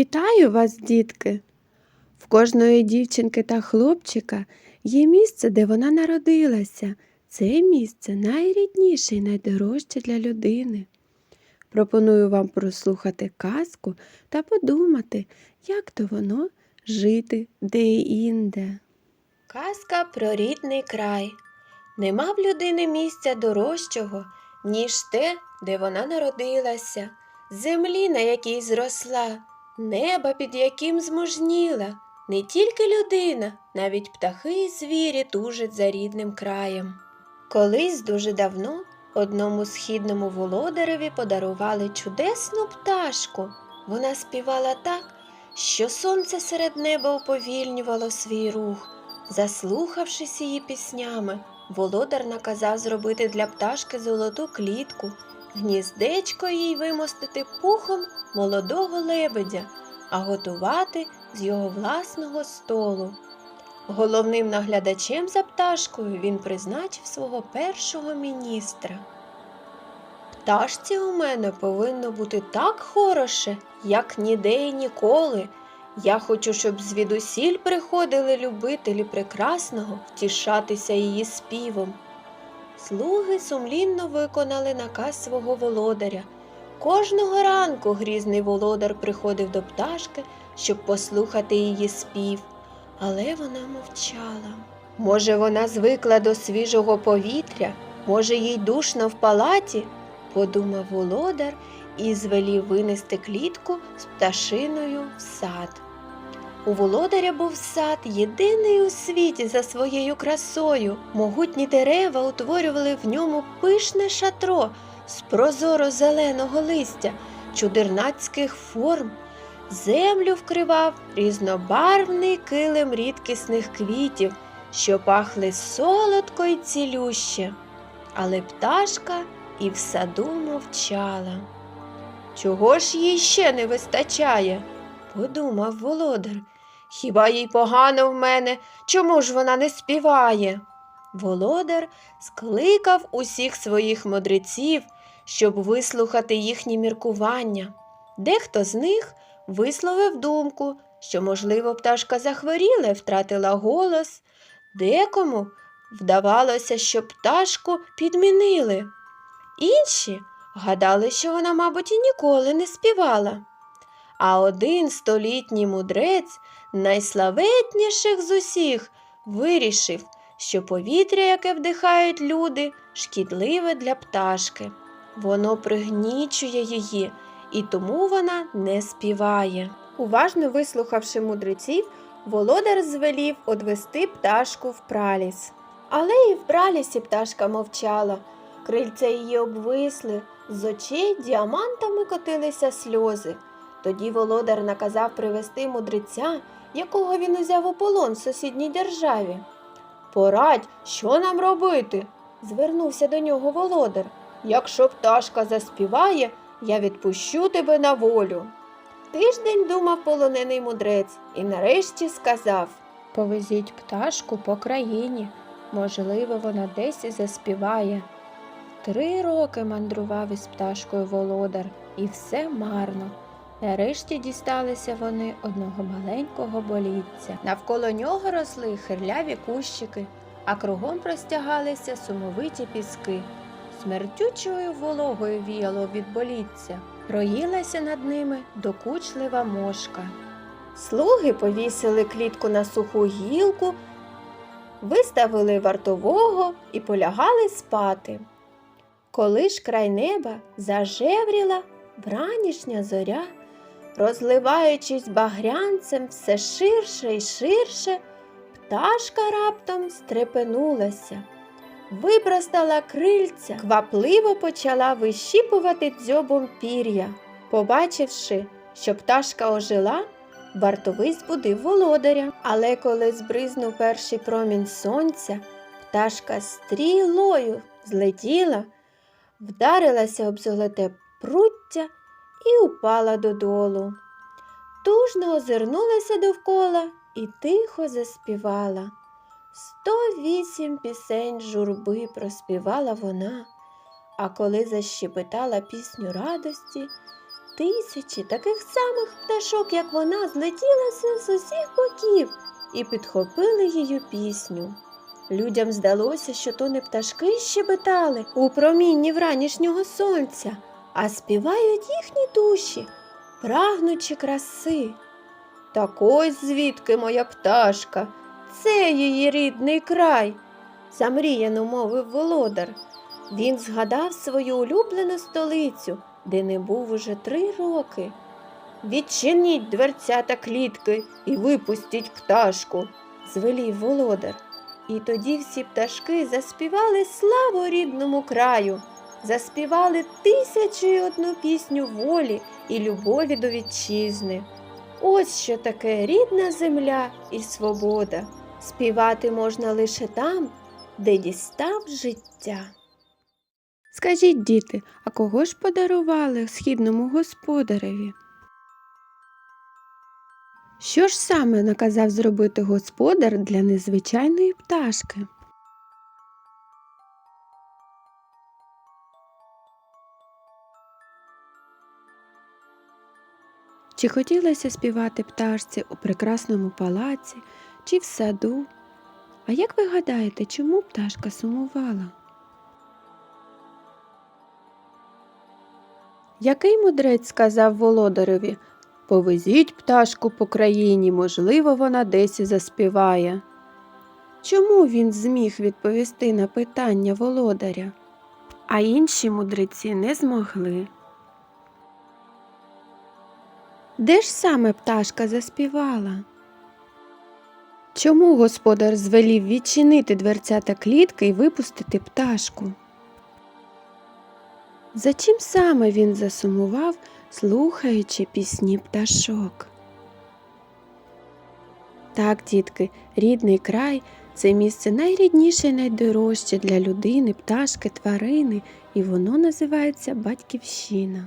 Вітаю вас, дітки! В кожної дівчинки та хлопчика є місце, де вона народилася. Це місце найрідніше і найдорожче для людини. Пропоную вам прослухати казку та подумати, як то воно жити де-інде. Казка про рідний край. Нема в людини місця дорожчого, ніж те, де вона народилася, землі, на якій зросла, неба, під яким змужніла. Не тільки людина, навіть птахи і звірі тужать за рідним краєм. Колись дуже давно одному східному володареві подарували чудесну пташку. Вона співала так, що сонце серед неба уповільнювало свій рух. Заслухавшись її піснями, володар наказав зробити для пташки золоту клітку, гніздечко їй вимостити пухом молодого лебедя, а готувати з його власного столу. Головним наглядачем за пташкою він призначив свого першого міністра. Пташці у мене повинно бути так хороше, як ніде і ніколи. Я хочу, щоб звідусіль приходили любителі прекрасного втішатися її співом. Слуги сумлінно виконали наказ свого володаря. Кожного ранку грізний володар приходив до пташки, щоб послухати її спів, але вона мовчала. Може, вона звикла до свіжого повітря, може, їй душно в палаті, подумав володар і звелів винести клітку з пташиною в сад. У володаря був сад єдиний у світі за своєю красою. Могутні дерева утворювали в ньому пишне шатро з прозоро зеленого листя, чудернацьких форм. Землю вкривав різнобарвний килим рідкісних квітів, що пахли солодко й цілюще. Але пташка і в саду мовчала. Чого ж їй ще не вистачає? Подумав володар. Хіба їй погано в мене? Чому ж вона не співає? Володар скликав усіх своїх мудреців, щоб вислухати їхні міркування. Дехто з них висловив думку, що, можливо, пташка захворіла і втратила голос, декому вдавалося, що пташку підмінили. Інші гадали, що вона, мабуть, і ніколи не співала. А один столітній мудрець, найславетніших з усіх, вирішив, що повітря, яке вдихають люди, шкідливе для пташки. Воно пригнічує її, і тому вона не співає. Уважно вислухавши мудреців, володар звелів одвести пташку в праліс. Але і в пралісі пташка мовчала. Крильця її обвисли, з очей діамантами котилися сльози. Тоді володар наказав привести мудреця, якого він узяв у полон в сусідній державі. Порадь, що нам робити? звернувся до нього володар. Якщо пташка заспіває, я відпущу тебе на волю. Тиждень думав полонений мудрець і нарешті сказав Повезіть пташку по країні, можливо, вона десь і заспіває. Три роки мандрував із пташкою володар, і все марно. Нарешті дісталися вони одного маленького болітця. Навколо нього росли хирляві кущики, а кругом простягалися сумовиті піски. Смертючою вологою віяло від боліття. Роїлася над ними докучлива мошка. Слуги повісили клітку на суху гілку, виставили вартового і полягали спати. Коли ж край неба зажевріла вранішня зоря, розливаючись багрянцем все ширше і ширше, пташка раптом стрепенулася, випростала крильця, квапливо почала вищіпувати дзьобом пір'я. Побачивши, що пташка ожила, вартовий збудив володаря. Але коли збризнув перший промінь сонця, пташка стрілою злетіла, вдарилася об золоте пруття і упала додолу. Тужно озирнулася довкола і тихо заспівала. Сто вісім пісень журби проспівала вона, а коли защебетала пісню радості, тисячі таких самих пташок, як вона, злетілися з усіх боків і підхопили її пісню. Людям здалося, що то не пташки щебетали у промінні вранішнього сонця, а співають їхні душі, прагнучи краси. Так ось звідки моя пташка, це її рідний край, замріяно мовив володар. Він згадав свою улюблену столицю, де не був уже три роки. Відчиніть дверця та клітки і випустіть пташку, звелів володар. І тоді всі пташки заспівали славу рідному краю, заспівали тисячу й одну пісню волі і любові до вітчизни. Ось що таке рідна земля і свобода. Співати можна лише там, де дістав життя. Скажіть, діти, а кого ж подарували східному господареві? Що ж саме наказав зробити господар для незвичайної пташки? Чи хотілося співати пташці у прекрасному палаці чи в саду? А як ви гадаєте, чому пташка сумувала? Який мудрець сказав володареві Повезіть пташку по країні, можливо, вона десь заспіває. Чому він зміг відповісти на питання володаря, а інші мудреці не змогли? Де ж саме пташка заспівала? Чому господар звелів відчинити дверцята клітки і випустити пташку? За чим саме він засумував, слухаючи пісні пташок? Так, дітки, рідний край це місце найрідніше і найдорожче для людини, пташки, тварини, і воно називається батьківщина.